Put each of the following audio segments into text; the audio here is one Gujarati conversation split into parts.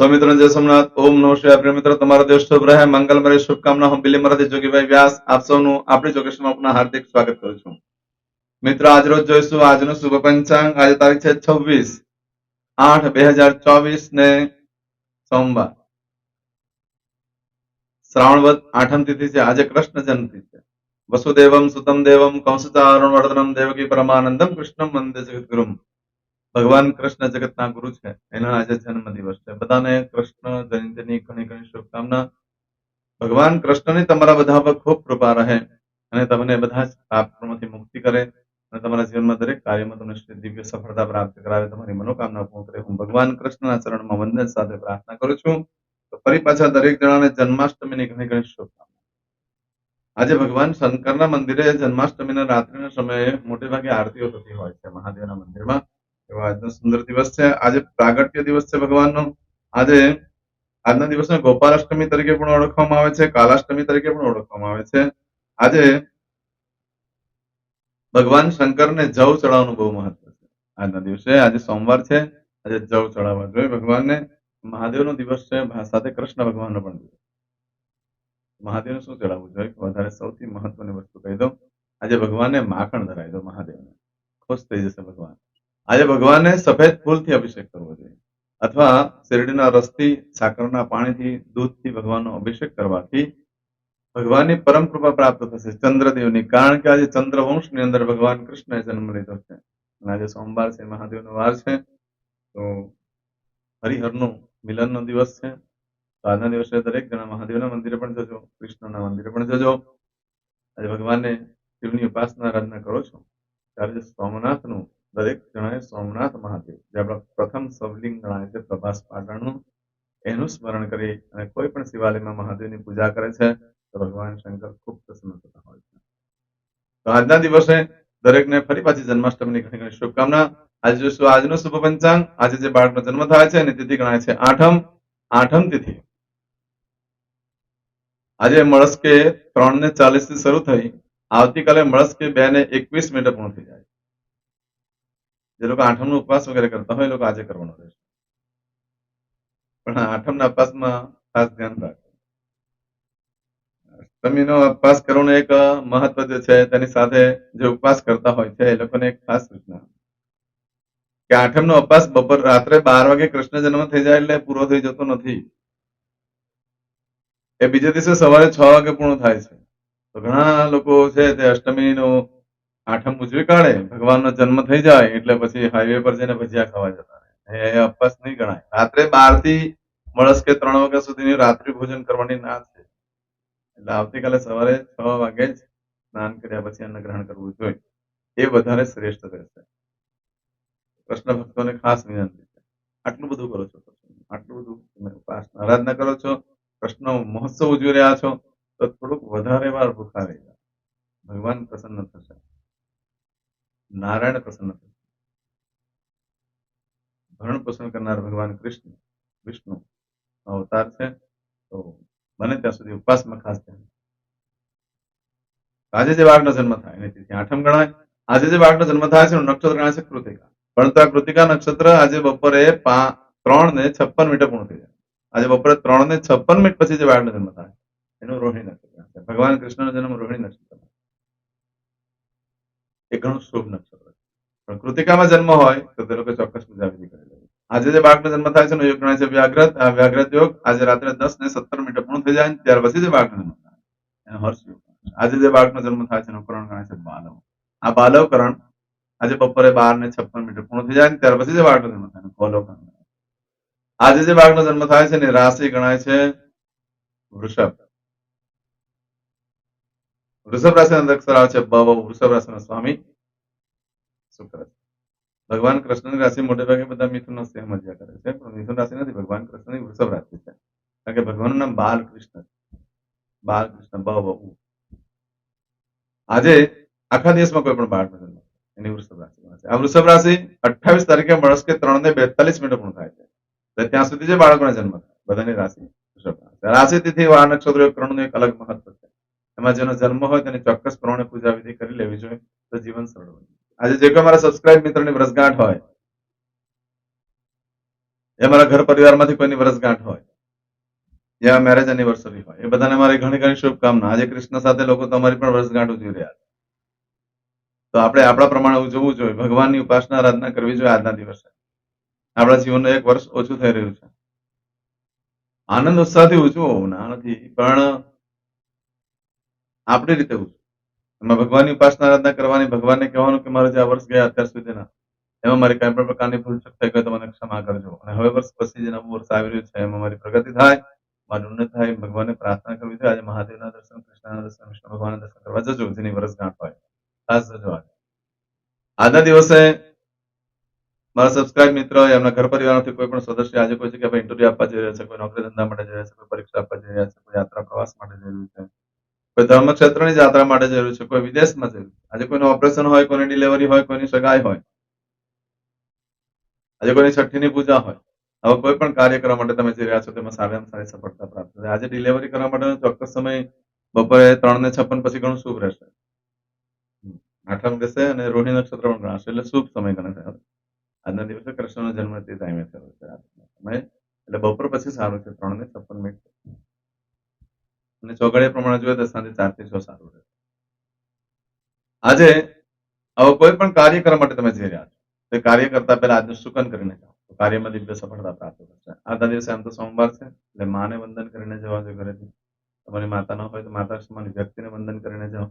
છવ્વીસ આઠ બે હજાર ચોવીસ ને સોમવાર. શ્રાવણવદ આઠમ તિથિ છે. આજે કૃષ્ણ જન્મતિ છે. વસુદેવમ સુતમ દેવમ કૌશચારણ વર્ધનમ દેવકી પરમાનંદમ કૃષ્ણમ વંદે જગદગુરુમ ભગવાન કૃષ્ણ જગતના ગુરુ છે. એનો આજે જન્મ છે. બધાને કૃષ્ણ, જયંતિની ઘણી ઘણી શુભકામના. ભગવાન કૃષ્ણની તમારા બધા પર ખૂબ કૃપા રહે અને તમને બધા જ પાપમાંથી મુક્તિ કરે અને તમારા જીવનમાં દરેક કાર્યમાં તમને દિવ્ય સફળતા પ્રાપ્ત કરાવે, તમારી મનોકામના પૂર્ણ કરે. હું ભગવાન કૃષ્ણના ચરણમાં વંદન સાથે પ્રાર્થના કરું છું. તો ફરી પાછા દરેક જણાને જન્માષ્ટમીની ઘણી ઘણી શુભકામના. આજે ભગવાન શંકરના મંદિરે જન્માષ્ટમીના રાત્રિના સમયે મોટે ભાગે આરતીઓ થતી હોય છે મહાદેવના મંદિરમાં. એવો આજનો સુંદર દિવસ છે. આજે પ્રાગટ્ય દિવસ છે ભગવાનનો. આજે આજના દિવસને ગોપાલાષ્ટમી તરીકે પણ ઓળખવામાં આવે છે, કાલાષ્ટમી તરીકે પણ ઓળખવામાં આવે છે. આજે ભગવાન શંકરને જવ ચડાવવાનું બહુ મહત્વ છે આજના દિવસે. આજે સોમવાર છે, આજે જવ ચડાવવા જોઈએ ભગવાનને. મહાદેવનો દિવસ છે સાથે કૃષ્ણ ભગવાનનો પણ દિવસ. મહાદેવને શું ચડાવવું જોઈએ? વધારે સૌથી મહત્વની વસ્તુ કહી દઉં. આજે ભગવાનને માખણ ધરાવી દો મહાદેવને. ખુશ થઈ જશે ભગવાન. આજે ભગવાનને સફેદ ફૂલથી અભિષેક કરવો જોઈએ. અથવા શેરડીના રસથી, સાકરના પાણીથી, દૂધથી ભગવાનનો અભિષેક કરવાથી ભગવાનની પરમ કૃપા પ્રાપ્ત થશે ચંદ્રદેવની. કારણ કે આજે ચંદ્રવંશની અંદર ભગવાન કૃષ્ણએ જન્મ લીધો છે. અને આજે સોમવાર છે, મહાદેવનો વાર છે. તો હરિહરનું મિલનનો દિવસ છે. તો આજના દિવસે દરેક જણા મહાદેવના મંદિરે પણ જજો, કૃષ્ણના મંદિરે પણ જજો. આજે ભગવાનને શિવની ઉપાસના, આરાધના કરો છો. ત્યારે સોમનાથનું દરેક જણાએ સોમનાથ મહાદેવ, જે આપણા પ્રથમ શિવલિંગ ગણાય છે, પ્રભાસ પાટણનું, એનું સ્મરણ કરી અને કોઈ પણ શિવાલયમાં મહાદેવની પૂજા કરે છે, તો ભગવાન શંકર ખૂબ પ્રસન્ન થતા હોય છે. તો આજના દિવસે દરેકને ફરી પાછી જન્માષ્ટમીની ઘણી ઘણી શુભકામના. આજે જોઈશું આજનું શુભ પંચાંગ. આજે જે બાળકનો જન્મ થાય છે, એની તિથિ ગણાય છે આઠમ. આઠમ તિથિ. આજે મળસ્કે ત્રણ ને ચાલીસથી શરૂ થઈ. આવતીકાલે મળસ્કે બે ને એકવીસ મિનિટે પૂર્ણ થઈ જાય. જે લોકો આઠમનો ઉપવાસ વગેરે કરતા હોય એ લોકો આજે કરવાનો રહેશે. પણ આઠમના ઉપવાસમાં ખાસ ધ્યાન રાખો અષ્ટમીનો ઉપવાસ કરવાનો એક મહત્વ જે છે તેની સાથે જે ઉપવાસ કરતા હોય છે એ લોકોને એક ખાસ સૂચના. કે આઠમનો ઉપવાસ બપોર, રાત્રે બાર વાગે કૃષ્ણ જન્મ થઈ જાય એટલે પૂરો થઈ જતો નથી. એ બીજે દિવસે સવારે છ વાગે પૂર્ણ થાય છે. તો ઘણા લોકો છે તે અષ્ટમીનો આઠમ ઉજવી કાઢે, ભગવાનનો જન્મ થઈ જાય, એટલે પછી હાઈવે પર જઈને ભજીયા ખાવા જતા રહે. એ અપવાસ નહીં ગણાય. રાત્રે બારથી મળસ કે ત્રણ વાગ્યા સુધીની રાત્રિ ભોજન કરવાની ના છે. એટલે આવતીકાલે સવારે છ વાગે જ સ્નાન કર્યા પછી અન્ન ગ્રહણ કરવું જોઈએ. એ વધારે શ્રેષ્ઠ રહેશે. કૃષ્ણ ભક્તોને ખાસ વિનંતી છે. આટલું બધું કરો છો આટલું બધું તમે ઉપાસના આરાધના કરો છો? કૃષ્ણ મહોત્સવ ઉજવી રહ્યા છો? તો થોડુંક વધારે વાર ભૂખા રહી જાય ભગવાન પ્રસન્ન થશે. નારાયણ પ્રસન્ન થશે. ભરણ પોષણ કરનાર ભગવાન કૃષ્ણ, વિષ્ણુ અવતાર છે. તો બને ત્યાં સુધી ઉપવાસમાં ખાસ ધ્યાન આજે જે વાઘનો જન્મ થાય, એની તિથિ આઠમ ગણાય. આજે જે વાઘનો જન્મ થાય છે નક્ષત્ર ગણાય છે કૃતિકા. પરંતુ આ કૃતિકા નક્ષત્ર આજે બપોરે ત્રણ ને છપ્પન મિનિટે પૂર્ણ થઈ જાય. આજે બપોરે ત્રણ ને છપ્પન મિનિટ પછી જે વાઘનો જન્મ થાય, એનું રોહિણી નક્ષત્ર ભગવાન કૃષ્ણનો જન્મ રોહિણી નક્ષત્ર એ ઘણું શુભ નક્ષત્ર છે. પણ કૃતિકામાં જન્મ હોય તો તે લોકો ચોક્કસ વિધિ કરી લેવી આજે જે બાળકનો જન્મ થાય છે એનો યોગ ગણાય છે વ્યાઘ્રત આ વ્યાઘ્રત યોગ આજે રાત્રે દસ ને સત્તર મિનિટે પૂર્ણ થઈ જાય ત્યાર પછી જે બાળકનો જન્મ થાય એનો હર્ષ યોગ આજે જે બાળકનો જન્મ થાય છે એનો કરણ ગણાય છે બાલવ. આ બાલવકરણ આજે બપોરે બાર ને છપ્પન મિનિટે પૂર્ણ થઈ જાય ત્યાર પછી જે બાળકનો જન્મ થાય કૌલવકરણ. આજે જે બાળકનો જન્મ થાય છે એની રાશિ ગણાય છે વૃષભ. વૃષભ રાશિના અંદર અક્ષર આવે છે બ વ. વૃષભ રાશિના સ્વામી શુક્ર છે ભગવાન કૃષ્ણની રાશિ મોટે ભાગે બધા મિથુન સ્નેહ મજા કરે છે પણ મિથુન રાશિ નથી ભગવાન કૃષ્ણની વૃષભ રાશિ છે કારણ કે ભગવાનનું નામ બાલકૃષ્ણ છે બાલકૃષ્ણ બ વ ઉ. આજે આખા દિવસમાં કોઈ પણ બાળકનો જન્મ થાય, એની વૃષભ રાશિ ગણાય છે. આ વૃષભ રાશિ અઠ્ઠાવીસ તારીખે મળસ કે ત્રણ ને બેતાલીસ મિનિટે પૂર્ણ થાય છે એટલે ત્યાં સુધી જે બાળકોના જન્મ થાય બધાની રાશિ વૃષભ રાશિ રાશિ તિથિ વાર નક્ષત્ર યોગ કરણનું એક અલગ મહત્વ છે એમાં જેનો જન્મ હોય તેને ચોક્કસ પ્રમાણે પૂજા વિધિ કરી લેવી જોઈએ તો જીવન સરળ બને. આજે જે કોઈ મારા સબસ્ક્રાઇબ મિત્રોની વર્ષગાંઠ હોય, એ મારા ઘર પરિવારમાંથી કોઈની વર્ષગાંઠ હોય યા મેરેજ એનિવર્સરી હોય, એ બધાને મારી ઘણી ઘણી શુભકામના. આજે કૃષ્ણ સાથે લોકો તમારી પણ વર્ષગાંઠ ઉજવી રહ્યા છે. તો આપણે આપણા પ્રમાણે ઉજવવું જોઈએ. ભગવાનની ઉપાસના, આરાધના કરવી જોઈએ આજના દિવસે. આપણા જીવનનું એક વર્ષ ઓછું થઈ રહ્યું છે. આનંદ ઉત્સાહથી ઉજવો, ના નથી. પણ આપણી રીતે ઉજવું એમાં ભગવાનની ઉપાસના, આરાધના કરવાની, ભગવાનને કહેવાનું કે મારે જે આ વર્ષ ગયા અત્યાર સુધીના, એમાં મારી કઈ પણ પ્રકારની ભૂલ ચૂક ગઈ તો મને ક્ષમા કરજો. અને હવે વર્ષ પછી જે નવું વર્ષ આવી રહ્યું છે, એમાં મારી પ્રગતિ થાય, મારું ઉન્નત થાય ભગવાનને પ્રાર્થના કરવી જોઈએ. આજે મહાદેવના દર્શન, કૃષ્ણના દર્શન કૃષ્ણ ભગવાનના દર્શન કરવા જજો. જેની વર્ષગાંઠ હોય. ખાસ જજો આજે. આજના દિવસે મારા સબસ્ક્રાઇબ મિત્રો, એમના ઘર પરિવારમાંથી કોઈ પણ સદસ્ય આજે કોઈ કે ઇન્ટરવ્યુ આપવા જઈ રહ્યા છે, કોઈ નોકરી ધંધા માટે જઈ રહ્યા છે, કોઈ પરીક્ષા આપવા જઈ રહ્યા છે, કોઈ યાત્રા પ્રવાસ માટે જઈ રહ્યું છે કોઈ ધર્મક્ષેત્રની યાત્રા માટે જરૂર છે, કોઈ વિદેશમાં જરૂર આજે કોઈનું ઓપરેશન હોય કોઈની ડિલિવરી હોય, કોઈની સગાઈ હોય, આજે કોઈની છઠ્ઠીની પૂજા હોય હવે કોઈ પણ કાર્ય કરવા માટે તમે જઈ રહ્યા છો તેમાં સારામાં સારી સફળતા પ્રાપ્ત થશે આજે ડિલિવરી કરવા માટેનો ચોક્કસ સમય બપોરે ત્રણ ને છપ્પન પછી ઘણું શુભ રહેશે. આઠમ રહેશે અને રોહિણી નક્ષત્ર પણ ગણાશે, એટલે શુભ સમય ગણાશે. આજના દિવસે કૃષ્ણનો જન્મ તે ટાઈમે થયો છે. સમય. એટલે બપોર પછી સારું છે, ત્રણ ને છપ્પન મિનિટ. અને ચોઘડિયા પ્રમાણે જોઈએ તો ચારથી સારું રહે. આજે હવે કોઈ પણ કાર્ય કરવા માટે તમે જઈ રહ્યા છો, તે કાર્ય કરતા પહેલા આજનું સુકન કરીને જાઓ. કાર્યમાં દિવ્ય સફળતા પ્રાપ્ત થશે. આજના દિવસે આમ તો સોમવાર છે, એટલે માને વંદન કરીને જવા જો ઘરે તમારી માતા ન હોય તો માતા સમાન વ્યક્તિને વંદન કરીને જાઓ.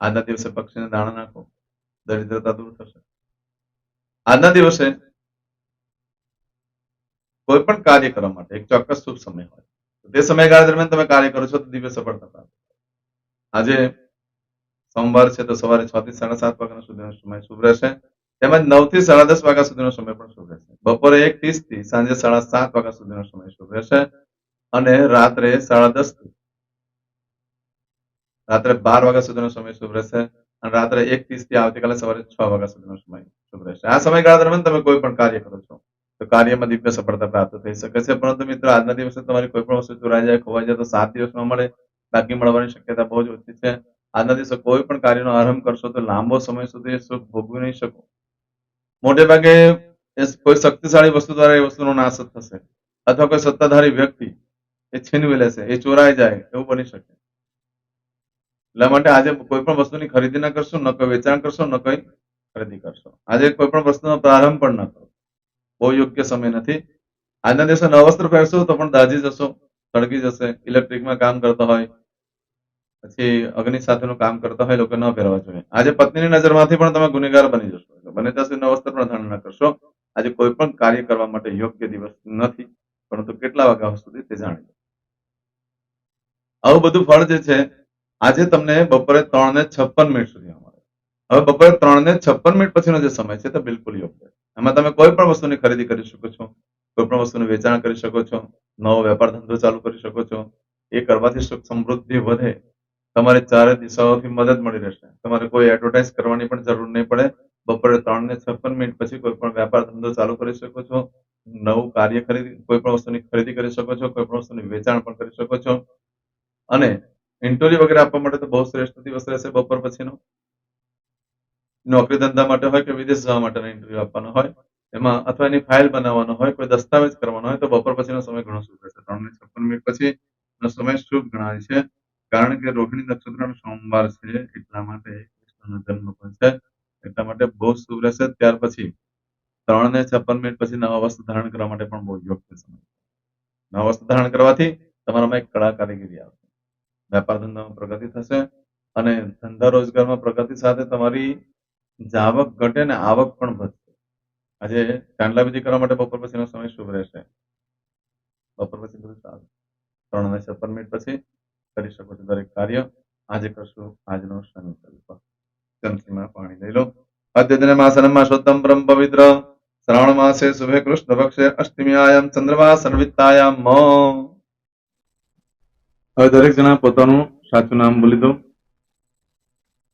આજના દિવસે પક્ષીને દાણા નાખો. દરિદ્રતા દૂર થશે. આજના દિવસે કોઈ પણ કાર્ય કરવા માટે એક ચોક્કસ શુભ સમય હોય. તો સમયગાળા દરમિયાન તમે કાર્ય કરો છો તો દિવ્ય સફળતા પ્રાપ્ત આજે સોમવાર છે તો સવારે છ થી સાડા સાત વાગ્યા સુધીનો સમય શુભ રહેશે. તેમજ નવથી સાડા દસ વાગ્યા સુધીનો સમય પણ શુભ રહેશે. બપોરે એક ત્રીસથી સાંજે સાડા સાત વાગ્યા સુધીનો સમય શુભ રહેશે. અને રાત્રે સાડા દસથી રાત્રે બાર વાગ્યા સુધીનો સમય શુભ રહેશે. અને રાત્રે એક ત્રીસથી આવતીકાલે સવારે છ વાગ્યા સુધીનો સમય શુભ રહેશે. આ સમયગાળા દરમિયાન તમે કોઈ પણ કાર્ય કરો છો. તો કાર્યમાં દિવ્ય સફળતા પ્રાપ્ત થઈ શકે છે. પરંતુ મિત્રો, આજના દિવસે તમારી કોઈ પણ વસ્તુ ચોરાઈ જાય, ખોવાઈ જાય, તો સાત દિવસમાં મળે. બાકી મળવાની શક્યતા બહુ જ ઓછી છે. આજના દિવસે કોઈ પણ કાર્યનો આરંભ કરશો તો લાંબો સમય સુધી સુખ ભોગવી નહીં શકો. મોટે ભાગે કોઈ શક્તિશાળી વસ્તુ દ્વારા એ વસ્તુનો નાશ થશે. અથવા કોઈ સત્તાધારી વ્યક્તિ એ છીનવી લેશે, એ ચોરાઈ જાય, એવું બની શકે. એટલા માટે આજે કોઈ પણ વસ્તુની ખરીદી ના કરશો, ન કોઈ વેચાણ કરશો, ન કોઈ ખરીદી કરશો. આજે કોઈ પણ વસ્તુનો પ્રારંભ પણ ન કરો. બહુ યોગ્ય સમય નથી. આજના દિવસે નવસ્ત્ર વસ્ત્ર પહેરશો તો પણ દાજી જશો સળગી જશે, ઇલેક્ટ્રિકમાં કામ કરતા હોય, પછી અગ્નિ સાથેનું કામ કરતા હોય લોકો ન પહેરવા જોઈએ. આજે પત્નીની નજરમાંથી પણ તમે ગુનેગાર બની જશો. બને ત્યાં સુધી નવસ્ત્ર પણ ધારણ ન કરશો. આજે કોઈ પણ કાર્ય કરવા માટે યોગ્ય દિવસ નથી, પરંતુ કેટલા વાગ્યા સુધી તે જાણી આવું બધું ફળ જે છે, આજે તમને બપોરે ત્રણ ને છપ્પન મિનિટ સુધી અમારે હવે બપોરે ત્રણ ને છપ્પન મિનિટ પછીનો જે સમય છે તે બિલકુલ યોગ્ય છે. એમાં તમે કોઈ પણ વસ્તુની ખરીદી કરી શકો છો, કોઈ પણ વસ્તુનું વેચાણ કરી શકો છો, નવો વેપાર ધંધો ચાલુ કરી શકો છો, એ કરવાથી સુખ સમૃદ્ધિ વધે. તમારે ચારે દિશાઓથી મદદ મળી રહેશે. તમારે કોઈ એડવર્ટાઇઝ કરવાની પણ જરૂર નહીં પડે. બપોરે ત્રણ ને છપ્પન મિનિટ પછી કોઈ પણ વેપાર ધંધો ચાલુ કરી શકો છો, નવું કાર્ય ખરીદી, કોઈ પણ વસ્તુની ખરીદી કરી શકો છો, કોઈ પણ વસ્તુની વેચાણ પણ કરી શકો છો. અને ઇન્ટરવ્યુ વગેરે આપવા માટે તો બહુ શ્રેષ્ઠ દિવસ રહેશે બપોર પછીનો. નોકરી ધંધા માટે હોય કે વિદેશ જવા માટેનો ઇન્ટરવ્યુ આપવાનો હોય, એમાં અથવા એની ફાઇલ બનાવવાનો હોય, કોઈ દસ્તાવેજ કરવાનો હોય, તો બપોર પછીનો સમય ઘણો શુભ રહેશે. ત્રણ ને છપ્પન મિનિટ પછી સમય શુભ ગણાય છે. કારણ કે રોહિણી નક્ષત્ર સોમવાર છે, એટલા માટે જન્મ પણ છે. એટલા માટે બહુ શુભ રહેશે. ત્યાર પછી ત્રણ ને છપ્પન મિનિટ પછી નવા વસ્ત્ર ધારણ કરવા માટે પણ બહુ યોગ્ય સમય નવા વસ્ત્ર ધારણ કરવાથી તમારામાં એક કળા કારીગીરી આવશે. વેપાર ધંધામાં પ્રગતિ થશે અને ધંધા રોજગારમાં પ્રગતિ સાથે તમારી જાવક ઘટે ને આવક પણ વધશે આજે ચાંદલા વિધિ કરવા માટે બપોર પછીનો સમય શુભ રહેશે. બપોર પછી બધું સારું. ત્રણ અને છપ્પન મિનિટ પછી કરી શકો છો દરેક કાર્ય. આજે કરશું આજનો સંકલ્પ. ચમચીમાં પાણી લઈ લો. અદ્યતન માસનમાં શોતમ બ્રહ્મ પવિત્ર. શ્રાવણ માસે શુભે કૃષ્ણ પક્ષે અષ્ટમીયામ ચંદ્રમા સર્વિતાયામ હવે દરેક જણા પોતાનું સાચું નામ બોલી દો.